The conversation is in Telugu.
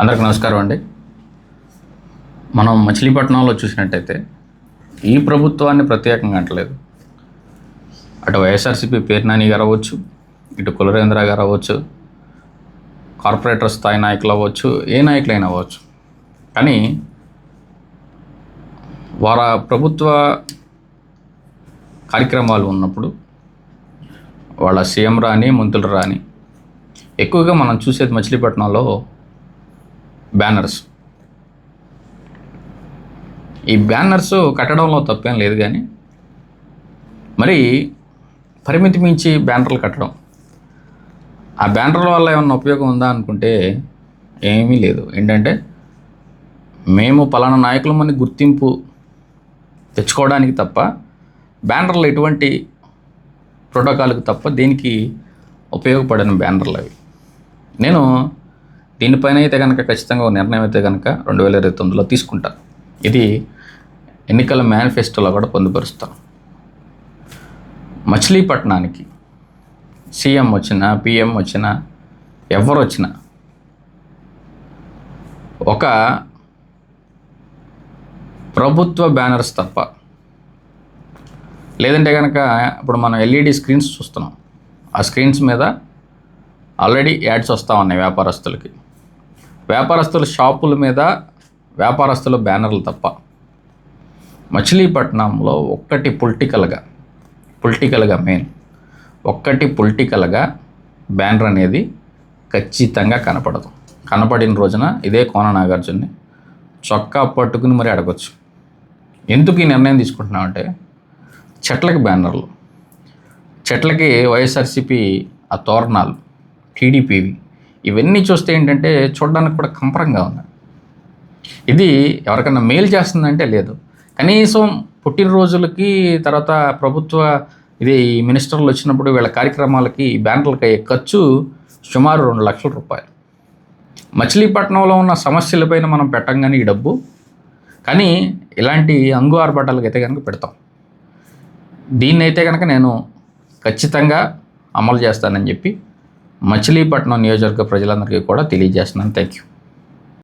అందరికి నమస్కారం అండి. మనం మచిలీపట్నంలో చూసినట్టయితే ఈ ప్రభుత్వాన్ని ప్రత్యేకంగా అంటలేదు. అటు వైఎస్ఆర్సీపీ పేర్నాని గారు అవ్వచ్చు ఇటు కులరేంద్ర గారు అవ్వచ్చు కార్పొరేటర్ స్థాయి నాయకులు అవ్వచ్చు ఏ నాయకులైనా అవ్వచ్చు. కానీ వార ప్రభుత్వ కార్యక్రమాలు ఉన్నప్పుడు వాళ్ళ సీఎం రాని మంత్రులు రాని ఎక్కువగా మనం చూసేది మచిలీపట్నంలో బ్యానర్స్. ఈ బ్యానర్స్ కట్టడంలో తప్పేం లేదు కానీ మరి పరిమితి మించి బ్యానర్లు కట్టడం. ఆ బ్యానర్ల వల్ల ఏమన్నా ఉపయోగం ఉందా అనుకుంటే ఏమీ లేదు. ఏంటంటే మేము పలానా నాయకులమని గుర్తింపు తెచ్చుకోవడానికి తప్ప బ్యానర్లు ఎటువంటి ప్రోటోకాల్కి తప్ప దేనికి ఉపయోగపడిన బ్యానర్లు అవి. నేను దీనిపైన అయితే కనుక ఖచ్చితంగా ఒక నిర్ణయం అయితే కనుక రెండు వేల ఇరవై తొమ్మిదిలో తీసుకుంటాను ఇది ఎన్నికల మేనిఫెస్టోలో కూడా పొందుపరుస్తాను మచిలీపట్నానికి సీఎం వచ్చినా పిఎం వచ్చినా ఎవరు వచ్చినా ఒక ప్రభుత్వ బ్యానర్స్ తప్ప లేదంటే కనుక ఇప్పుడు మనం ఎల్ఈడి స్క్రీన్స్ చూస్తున్నాం. ఆ స్క్రీన్స్ మీద ఆల్రెడీ యాడ్స్ వస్తూ ఉన్నాయి వ్యాపారస్తులకి. వ్యాపారస్తుల షాపుల మీద వ్యాపారస్తుల బ్యానర్లు తప్ప మచిలీపట్నంలో ఒక్కటి పొలిటికల్గా పొలిటికల్గా మెయిన్ ఒక్కటి పొలిటికల్గా బ్యానర్ అనేది ఖచ్చితంగా కనపడదు. కనపడిన రోజున ఇదే కోన నాగార్జున్ని చొక్కా పట్టుకుని మరి అడగచ్చు. ఎందుకు ఈ నిర్ణయం తీసుకుంటున్నామంటే చెట్లకి బ్యానర్లు చెట్లకి వైఎస్ఆర్సీపీ ఆ తోరణాలు టీడీపీవి ఇవన్నీ చూస్తే ఏంటంటే చూడడానికి కూడా కంపరంగా ఉంది. ఇది ఎవరికైనా మేలు చేస్తుందంటే లేదు. కనీసం పుట్టినరోజులకి తర్వాత ప్రభుత్వ ఇది ఈ మినిస్టర్లు వచ్చినప్పుడు వీళ్ళ కార్యక్రమాలకి బ్యానర్లకు అయ్యే ఖర్చు సుమారు రెండు లక్షల రూపాయలు. మచిలీపట్నంలో ఉన్న సమస్యలపైన మనం పెట్టంగానే ఈ డబ్బు. కానీ ఇలాంటి అంగు ఆర్భటాలకు అయితే కనుక పెడతాం. దీన్నైతే కనుక నేను ఖచ్చితంగా అమలు చేస్తానని చెప్పి మచిలీపట్నం నియోజకవర్గ ప్రజలందరికీ కూడా తెలియజేస్తున్నాను. Thank you